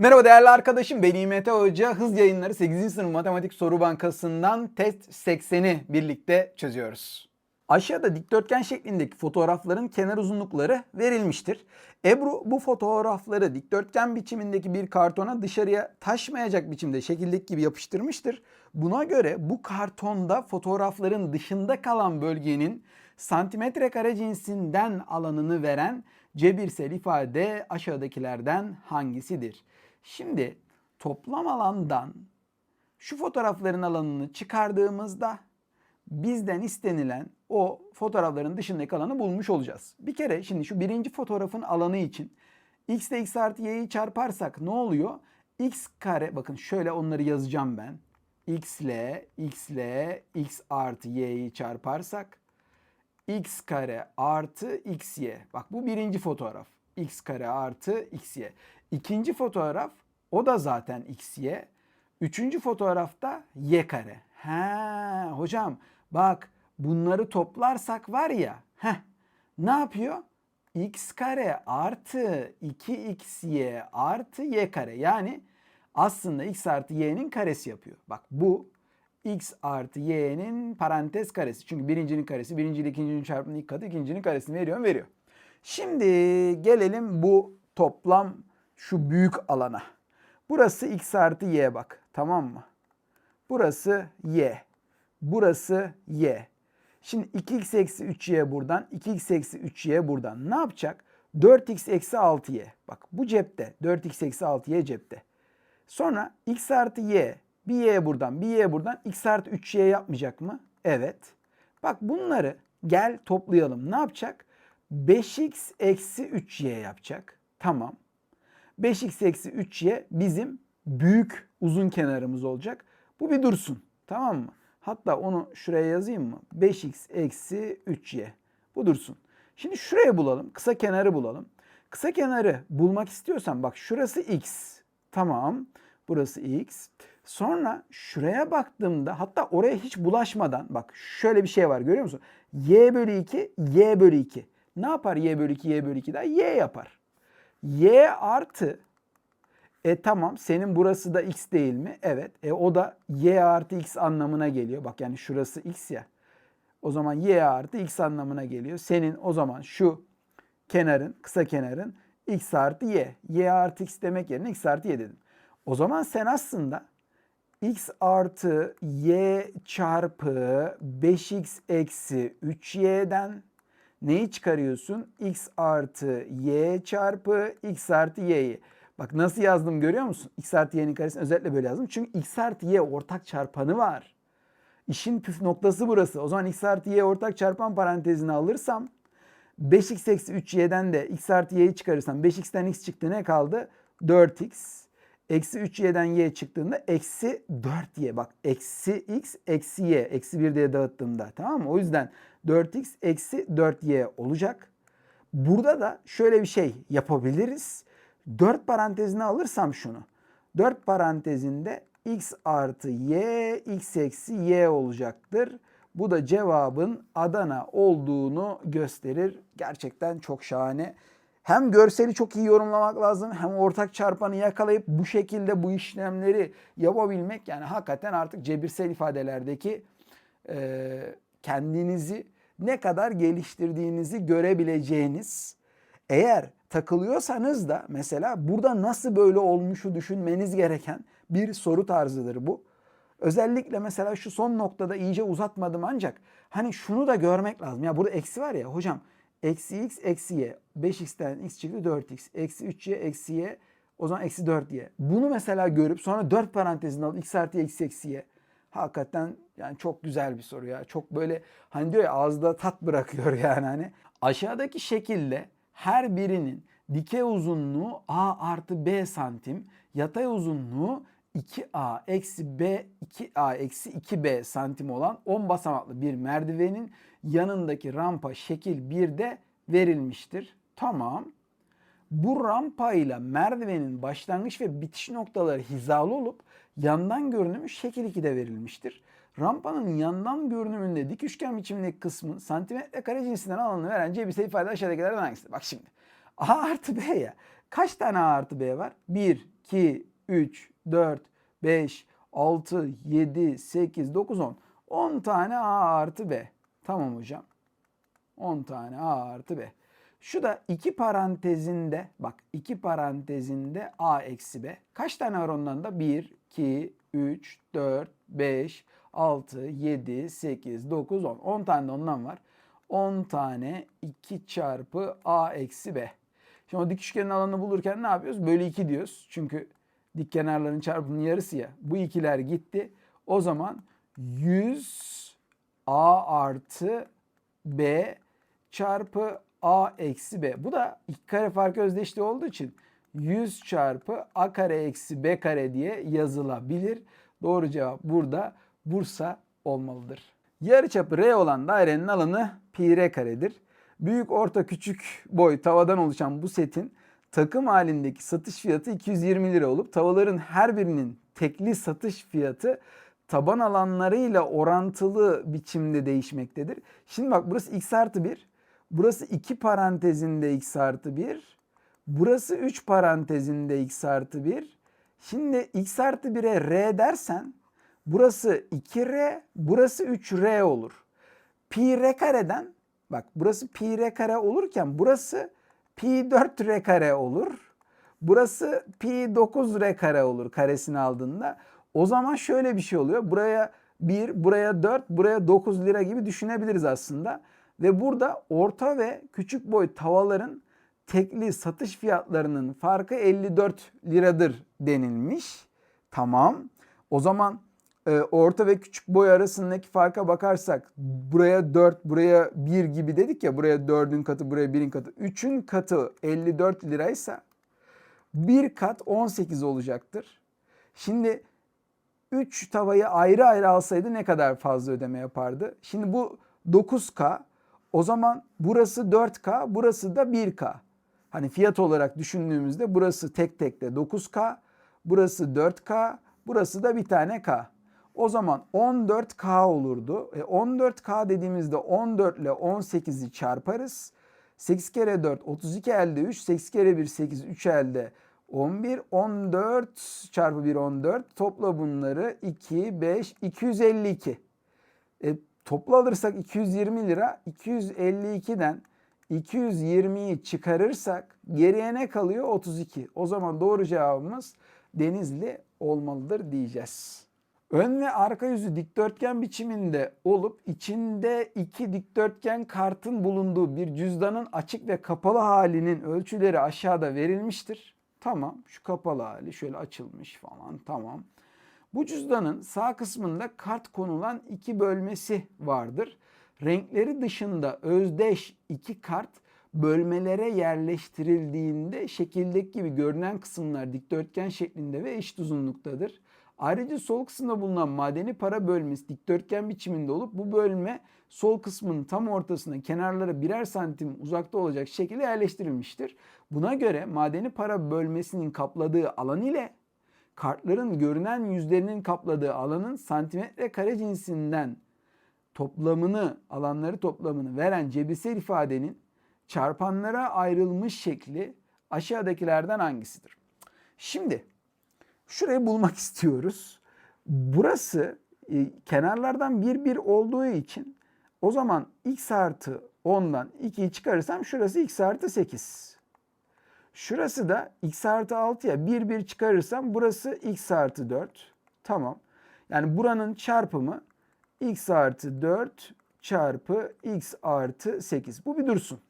Merhaba değerli arkadaşım ben İMT Hoca. Hız yayınları 8. sınıf matematik soru bankasından test 80'i birlikte çözüyoruz. Aşağıda dikdörtgen şeklindeki fotoğrafların kenar uzunlukları verilmiştir. Ebru bu fotoğrafları dikdörtgen biçimindeki bir kartona dışarıya taşmayacak biçimde şekildeki gibi yapıştırmıştır. Buna göre bu kartonda fotoğrafların dışında kalan bölgenin santimetre kare cinsinden alanını veren cebirsel ifade aşağıdakilerden hangisidir? Şimdi toplam alandan şu fotoğrafların alanını çıkardığımızda bizden istenilen o fotoğrafların dışındaki alanı bulmuş olacağız. Bir kere şimdi şu birinci fotoğrafın alanı için x ile x artı y'yi çarparsak ne oluyor? x kare bakın şöyle onları yazacağım ben. x ile x ile x artı y'yi çarparsak x kare artı xy. Bak bu birinci fotoğraf. x kare artı xy. İkinci fotoğraf o da zaten xy. Üçüncü fotoğrafta y kare. He hocam bak bunları toplarsak var ya. Heh, ne yapıyor? x kare artı 2xy artı y kare. Yani aslında x artı y'nin karesi yapıyor. Bak bu x artı y'nin parantez karesi. Çünkü birincinin karesi birinci ile ikincinin çarpımının ilk katı ikincinin karesini veriyor? Veriyor. Şimdi gelelim bu toplam şu büyük alana. Burası x artı y bak tamam mı? Burası y. Burası y. Şimdi 2x eksi 3y buradan 2x eksi 3y buradan ne yapacak? 4x eksi 6y. Bak bu cepte 4x eksi 6y cepte. Sonra x artı y bir y buradan bir y buradan x artı 3y yapmayacak mı? Evet. Bak bunları gel toplayalım. Ne yapacak? 5x eksi 3y yapacak. Tamam. 5x eksi 3y bizim büyük uzun kenarımız olacak. Bu bir dursun. Tamam mı? Hatta onu şuraya yazayım mı? 5x eksi 3y. Bu dursun. Şimdi şuraya bulalım. Kısa kenarı bulalım. Kısa kenarı bulmak istiyorsan bak şurası x. Tamam. Burası x. Sonra şuraya baktığımda hatta oraya hiç bulaşmadan bak şöyle bir şey var görüyor musun? y bölü 2, y bölü 2. Ne yapar y bölü 2, y bölü 2 daha? y yapar. Y artı e tamam senin burası da x değil mi? Evet. E o da y artı x anlamına geliyor. Bak yani şurası x ya. O zaman y artı x anlamına geliyor. Senin o zaman şu kenarın, kısa kenarın x artı y. y artı x demek yerine x artı y dedim. O zaman sen aslında x artı y çarpı 5x eksi 3y'den neyi çıkarıyorsun? x artı y çarpı x artı y'yi. Bak nasıl yazdım görüyor musun? x artı y'nin karesini özellikle böyle yazdım. Çünkü x artı y ortak çarpanı var. İşin püf noktası burası. O zaman x artı y ortak çarpan parantezini alırsam 5x eksi 3y'den de x artı y'yi çıkarırsam 5x'ten x çıktı ne kaldı? 4x. Eksi 3y'den y çıktığında eksi 4y. Bak eksi x eksi y. Eksi 1 diye dağıttığımda tamam mı? O yüzden 4x eksi 4y olacak. Burada da şöyle bir şey yapabiliriz. 4 parantezine alırsam şunu. 4 parantezinde x artı y, x eksi y olacaktır. Bu da cevabın Adana olduğunu gösterir. Gerçekten çok şahane. Hem görseli çok iyi yorumlamak lazım hem ortak çarpanı yakalayıp bu şekilde bu işlemleri yapabilmek yani hakikaten artık cebirsel ifadelerdeki e, kendinizi ne kadar geliştirdiğinizi görebileceğiniz eğer takılıyorsanız da mesela burada nasıl böyle olmuşu düşünmeniz gereken bir soru tarzıdır bu. Özellikle mesela şu son noktada iyice uzatmadım ancak hani şunu da görmek lazım. Ya burada eksi var ya hocam eksi x eksi y 5x'ten x çıktı 4x eksi 3y eksi y o zaman eksi 4y. Bunu mesela görüp sonra 4 parantezini alıp x artı eksi eksi y. Hakikaten yani çok güzel bir soru ya. Çok böyle hani diyor ya ağızda tat bırakıyor yani hani. Aşağıdaki şekilde her birinin dikey uzunluğu a artı b santim, yatay uzunluğu 2a eksi b 2a eksi 2b santim olan 10 basamaklı bir merdivenin yanındaki rampa şekil 1'de verilmiştir. Tamam. Bu rampa ile merdivenin başlangıç ve bitiş noktaları hizalı olup yandan görünümü şekil 2'de verilmiştir. Rampanın yandan görünümünde dik üçgen biçimindeki kısmı santimetre kare cinsinden alanını veren cebirsel ifade aşağıdakilerden hangisidir? Bak şimdi. A artı B ya. Kaç tane A artı B var? 1, 2, 3, 4, 5, 6, 7, 8, 9, 10. 10 tane A artı B. Tamam hocam. 10 tane A artı B. Şu da iki parantezinde bak iki parantezinde A eksi B. Kaç tane var ondan da? 1, 2, 3, 4, 5, 6, 7, 8, 9, 10. 10 tane de ondan var. 10 tane 2 çarpı A eksi B. Şimdi o dik üçgenin alanını bulurken ne yapıyoruz? Bölü 2 diyoruz. Çünkü dik kenarların çarpımının yarısı ya. Bu ikiler gitti. O zaman 100 A artı B çarpı A eksi B. Bu da iki kare farkı özdeşliği olduğu için 100 çarpı A kare eksi B kare diye yazılabilir. Doğru cevap burada Bursa olmalıdır. Yarıçapı R olan dairenin alanı pi r karedir. Büyük, orta, küçük boy tavadan oluşan bu setin takım halindeki satış fiyatı 220 lira olup tavaların her birinin tekli satış fiyatı taban alanlarıyla orantılı biçimde değişmektedir. Şimdi bak burası x artı 1. Burası 2 parantezinde x artı 1. Burası 3 parantezinde x artı 1. Şimdi x artı 1'e r dersen burası 2r, burası 3r olur. Pi r kareden bak burası pi r kare olurken burası pi 4r kare olur. Burası pi 9r kare olur karesini aldığında. O zaman şöyle bir şey oluyor. Buraya 1, buraya 4, buraya 9 lira gibi düşünebiliriz aslında. Ve burada orta ve küçük boy tavalarının tekli satış fiyatlarının farkı 54 liradır denilmiş. Tamam. O zaman e, orta ve küçük boy arasındaki farka bakarsak buraya 4, buraya 1 gibi dedik ya buraya 4'ün katı, buraya 1'in katı. 3'ün katı 54 liraysa bir kat 18 olacaktır. Şimdi 3 tavayı ayrı ayrı alsaydı ne kadar fazla ödeme yapardı? Şimdi bu 9K o zaman burası 4K burası da 1K. Hani fiyat olarak düşündüğümüzde burası tek tek de 9K burası 4K burası da bir tane K. O zaman 14K olurdu. E 14K dediğimizde 14 ile 18'i çarparız. 8 kere 4 32 elde 3. 8 kere 1 8 3 elde 11. 14 çarpı 1 14. Topla bunları 2 5 252. E, toplu alırsak 220 lira. 252'den 220'yi çıkarırsak geriye ne kalıyor? 32. O zaman doğru cevabımız Denizli olmalıdır diyeceğiz. Ön ve arka yüzü dikdörtgen biçiminde olup içinde iki dikdörtgen kartın bulunduğu bir cüzdanın açık ve kapalı halinin ölçüleri aşağıda verilmiştir. Tamam şu kapalı hali şöyle açılmış falan tamam. Bu cüzdanın sağ kısmında kart konulan iki bölmesi vardır. Renkleri dışında özdeş iki kart bölmelere yerleştirildiğinde şekildeki gibi görünen kısımlar dikdörtgen şeklinde ve eşit uzunluktadır. Ayrıca sol kısımda bulunan madeni para bölmesi dikdörtgen biçiminde olup bu bölme sol kısmının tam ortasına kenarlara birer santim uzakta olacak şekilde yerleştirilmiştir. Buna göre madeni para bölmesinin kapladığı alan ile kartların görünen yüzlerinin kapladığı alanın santimetre kare cinsinden toplamını, alanları toplamını veren cebirsel ifadenin çarpanlara ayrılmış şekli aşağıdakilerden hangisidir? Şimdi şurayı bulmak istiyoruz. Burası e, kenarlardan bir bir olduğu için o zaman x artı 10'dan 2'yi çıkarırsam şurası x artı 8. Şurası da x artı 6'ya 1 1 çıkarırsam burası x artı 4. Tamam. Yani buranın çarpımı x artı 4 çarpı x artı 8. Bu bir dursun.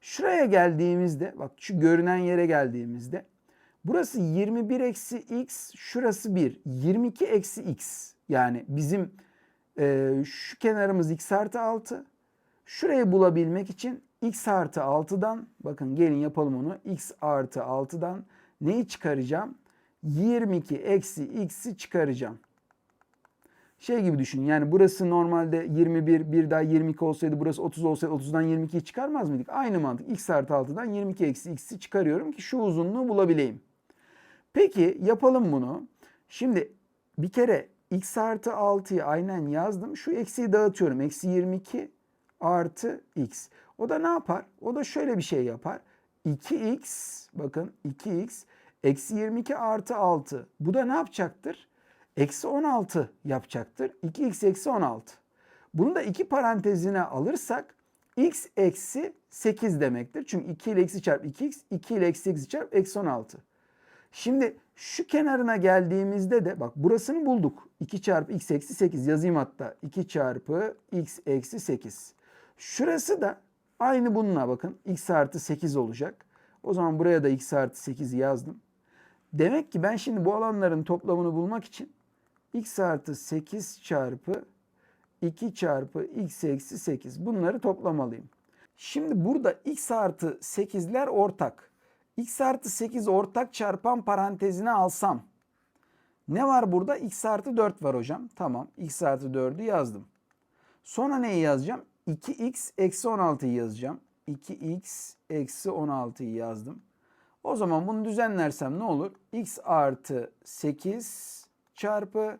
Şuraya geldiğimizde bak şu görünen yere geldiğimizde burası 21 eksi x şurası 1. 22 eksi x yani bizim e, şu kenarımız x artı 6. Şurayı bulabilmek için x artı 6'dan bakın gelin yapalım onu x artı 6'dan neyi çıkaracağım? 22 eksi x'i çıkaracağım şey gibi düşün. Yani burası normalde 21, bir daha 22 olsaydı burası 30 olsaydı 30'dan 22'yi çıkarmaz mıydık? Aynı mantık. X artı 6'dan 22 eksi x'i çıkarıyorum ki şu uzunluğu bulabileyim. Peki yapalım bunu. Şimdi bir kere x artı 6'yı aynen yazdım. Şu eksiyi dağıtıyorum. Eksi 22 artı x. O da ne yapar? O da şöyle bir şey yapar. 2x bakın 2x Eksi 22 artı 6. Bu da ne yapacaktır? Eksi 16 yapacaktır. 2x eksi 16. Bunu da iki parantezine alırsak x eksi 8 demektir. Çünkü 2 ile eksi çarpı 2x, 2 ile eksi 8 çarpı eksi 16. Şimdi şu kenarına geldiğimizde de bak burasını bulduk. 2 çarpı x eksi 8 yazayım hatta. 2 çarpı x eksi 8. Şurası da aynı bununla bakın. x artı 8 olacak. O zaman buraya da x artı 8'i yazdım. Demek ki ben şimdi bu alanların toplamını bulmak için x artı 8 çarpı 2 çarpı x eksi 8 bunları toplamalıyım. Şimdi burada x artı 8'ler ortak. x artı 8 ortak çarpan parantezine alsam. Ne var burada? x artı 4 var hocam. Tamam x artı 4'ü yazdım. Sonra neyi yazacağım? 2x eksi 16'yı yazacağım. 2x eksi 16'yı yazdım. O zaman bunu düzenlersem ne olur? x artı 8 çarpı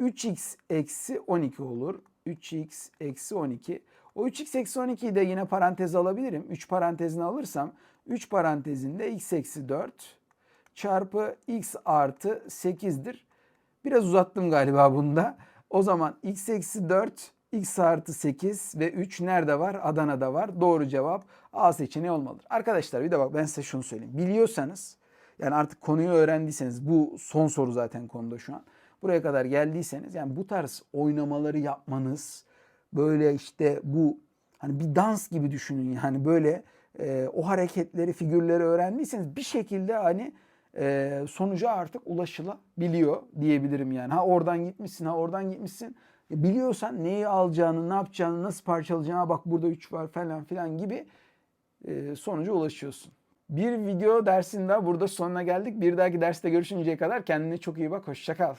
3x eksi 12 olur. 3x eksi 12. O 3x eksi 12'yi de yine parantez alabilirim. 3 parantezini alırsam 3 parantezinde x eksi 4 çarpı x artı 8'dir. Biraz uzattım galiba bunda. O zaman x eksi 4, x artı 8 ve 3 nerede var? Adana'da var. Doğru cevap A seçeneği olmalıdır. Arkadaşlar bir de bak ben size şunu söyleyeyim. Biliyorsanız yani artık konuyu öğrendiyseniz bu son soru zaten konuda şu an. Buraya kadar geldiyseniz yani bu tarz oynamaları yapmanız böyle işte bu hani bir dans gibi düşünün yani böyle e, o hareketleri figürleri öğrendiyseniz bir şekilde hani e, sonuca artık ulaşılabiliyor diyebilirim yani. Ha oradan gitmişsin ha oradan gitmişsin. E, biliyorsan neyi alacağını, ne yapacağını, nasıl parçalayacağını bak burada 3 var falan filan gibi e, sonuca ulaşıyorsun. Bir video dersin daha burada sonuna geldik. Bir dahaki derste görüşünceye kadar kendine çok iyi bak. Hoşça kal.